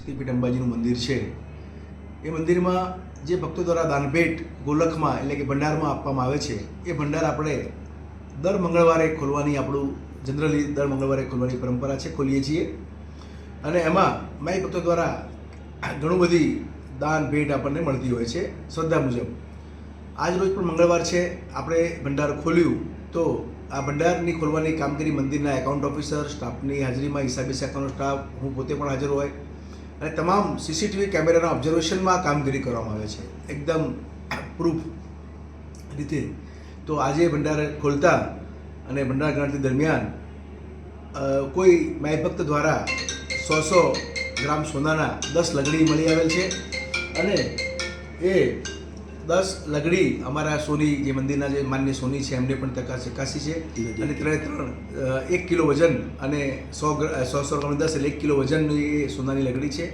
શક્તિપીઠ અંબાજીનું મંદિર છે. એ મંદિરમાં જે ભક્તો દ્વારા દાનભેટ ગોલખમાં એટલે કે ભંડારમાં આપવામાં આવે છે, એ ભંડાર આપણે દર મંગળવારે ખોલવાની આપણું, જનરલી દર મંગળવારે ખોલવાની પરંપરા છે, ખોલીએ છીએ. અને એમાં માય ભક્તો દ્વારા ઘણું બધી દાન ભેટ આપણને મળતી હોય છે, શ્રદ્ધા મુજબ. આજ રોજ પણ મંગળવાર છે, આપણે ભંડાર ખોલ્યું તો આ ભંડારની ખોલવાની કામગીરી મંદિરના એકાઉન્ટ ઓફિસર, સ્ટાફની હાજરીમાં હિસાબી શાખાનો સ્ટાફ, હું પોતે પણ હાજર હોય. અને તમામ સીસીટીવી કેમેરાના ઓબ્ઝર્વેશનમાં કામગીરી કરવામાં આવે છે. એકદમ પ્રૂફ રીતે. તો આજે ભંડાર ખોલતા અને ભંડાર ગણતરી દરમિયાન કોઈ માય ભક્ત દ્વારા સો સો ગ્રામ સોનાના દસ લગડી મળી આવેલ છે અને એ દસ લગડી અમારા સોની જે મંદિરના જે માન્ય સોની છે એમને પણ તકા ચકાસી છે. અને ત્રણે ત્રણ એક કિલો વજન અને સો સો સો ગ્રામ દસ એટલે એક કિલો વજનની એ સોનાની લગડી છે.